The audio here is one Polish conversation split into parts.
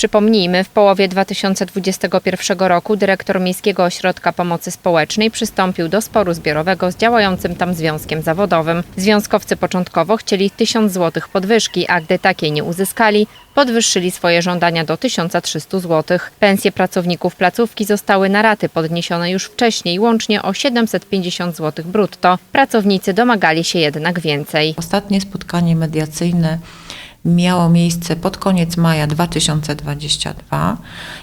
Przypomnijmy, w połowie 2021 roku dyrektor Miejskiego Ośrodka Pomocy Społecznej przystąpił do sporu zbiorowego z działającym tam związkiem zawodowym. Związkowcy początkowo chcieli 1000 zł podwyżki, a gdy takiej nie uzyskali, podwyższyli swoje żądania do 1300 zł. Pensje pracowników placówki zostały na raty podniesione już wcześniej, łącznie o 750 zł brutto. Pracownicy domagali się jednak więcej. Ostatnie spotkanie mediacyjne miało miejsce pod koniec maja 2022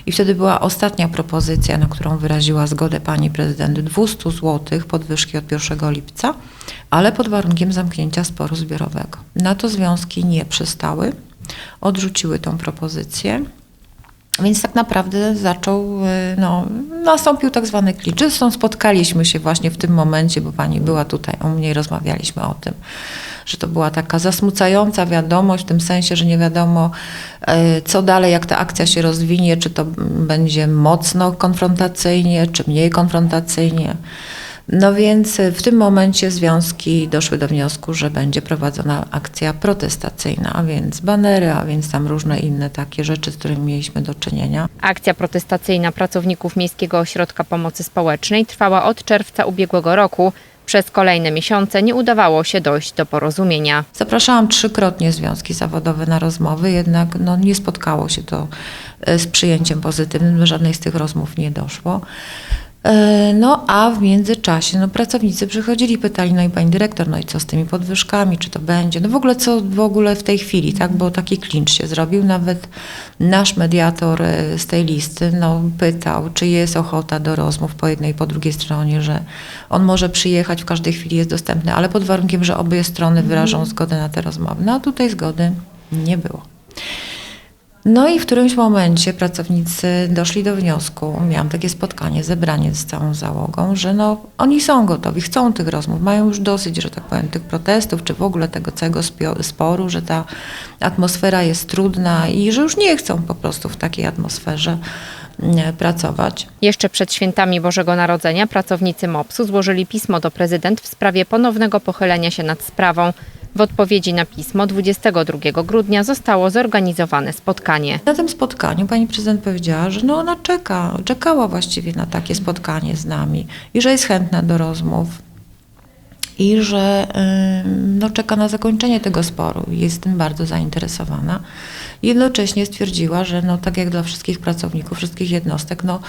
i wtedy była ostatnia propozycja, na którą wyraziła zgodę pani prezydent 200 zł podwyżki od 1 lipca, ale pod warunkiem zamknięcia sporu zbiorowego. Na to związki nie przystały, odrzuciły tą propozycję. Więc tak naprawdę zaczął, y, no, nastąpił tak zwany klicz. Zresztą spotkaliśmy się właśnie w tym momencie, bo pani była tutaj u mnie rozmawialiśmy o tym, że to była taka zasmucająca wiadomość, w tym sensie, że nie wiadomo, y, co dalej, jak ta akcja się rozwinie, czy to będzie mocno konfrontacyjnie, czy mniej konfrontacyjnie. No więc w tym momencie związki doszły do wniosku, że będzie prowadzona akcja protestacyjna, a więc banery, a więc tam różne inne takie rzeczy, z którymi mieliśmy do czynienia. Akcja protestacyjna pracowników Miejskiego Ośrodka Pomocy Społecznej trwała od czerwca ubiegłego roku. Przez kolejne miesiące nie udawało się dojść do porozumienia. Zapraszałam trzykrotnie związki zawodowe na rozmowy, jednak no, nie spotkało się to e, z przyjęciem pozytywnym, żadnej z tych rozmów nie doszło. No a w międzyczasie no, pracownicy przychodzili, pytali, no i pani dyrektor, no i co z tymi podwyżkami, czy to będzie, no w ogóle co w ogóle w tej chwili, tak, bo taki klincz się zrobił, nawet nasz mediator e, z tej listy, no pytał, czy jest ochota do rozmów po jednej i po drugiej stronie, że on może przyjechać, w każdej chwili jest dostępny, ale pod warunkiem, że obie strony wyrażą zgodę na te rozmowy. No a tutaj zgody nie było. No i w którymś momencie pracownicy doszli do wniosku, miałam takie spotkanie, zebranie z całą załogą, że no, oni są gotowi, chcą tych rozmów, mają już dosyć, że tak powiem, tych protestów, czy w ogóle tego całego sporu, że ta atmosfera jest trudna i że już nie chcą po prostu w takiej atmosferze mm, pracować. Jeszcze przed świętami Bożego Narodzenia pracownicy MOPS-u złożyli pismo do prezydent w sprawie ponownego pochylenia się nad sprawą. W odpowiedzi na pismo 22 grudnia zostało zorganizowane spotkanie. Na tym spotkaniu pani prezydent powiedziała, że no ona czeka, czekała właściwie na takie spotkanie z nami i że jest chętna do rozmów i że no, czeka na zakończenie tego sporu jest tym bardzo zainteresowana. Jednocześnie stwierdziła, że no, tak jak dla wszystkich pracowników, wszystkich jednostek, no,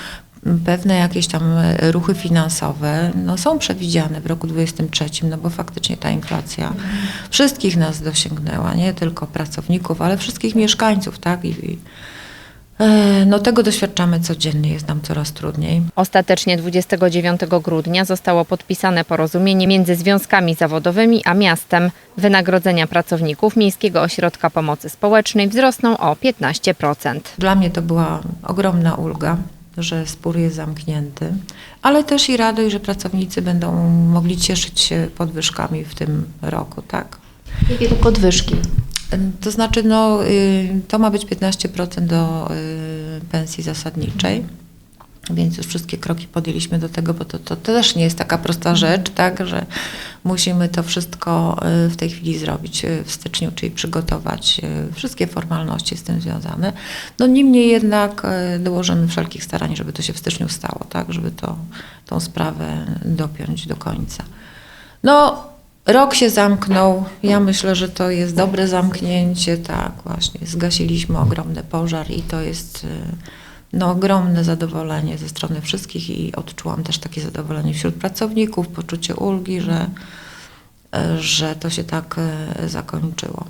pewne jakieś tam e, ruchy finansowe no, są przewidziane w roku 2023, no bo faktycznie ta inflacja wszystkich nas dosięgnęła, nie tylko pracowników, ale wszystkich mieszkańców, tak? I, i, e, no tego doświadczamy codziennie, jest nam coraz trudniej. Ostatecznie 29 grudnia zostało podpisane porozumienie między związkami zawodowymi a miastem. Wynagrodzenia pracowników Miejskiego Ośrodka Pomocy Społecznej wzrosną o 15%. Dla mnie to była ogromna ulga, że spór jest zamknięty, ale też i radość, że pracownicy będą mogli cieszyć się podwyżkami w tym roku, tak? Jakie to podwyżki? To znaczy, no, y, to ma być 15% do y, pensji zasadniczej, więc już wszystkie kroki podjęliśmy do tego, bo to, to też nie jest taka prosta rzecz, tak, że musimy to wszystko y, w tej chwili zrobić y, w styczniu, czyli przygotować y, wszystkie formalności z tym związane. No niemniej jednak dołożymy wszelkich starań, żeby to się w styczniu stało, tak, żeby to, tą sprawę dopiąć do końca. No, rok się zamknął. Ja myślę, że to jest dobre zamknięcie. Tak, właśnie. Zgasiliśmy ogromny pożar i to jest no, ogromne zadowolenie ze strony wszystkich i odczułam też takie zadowolenie wśród pracowników, poczucie ulgi, że, y, że to się tak y, zakończyło.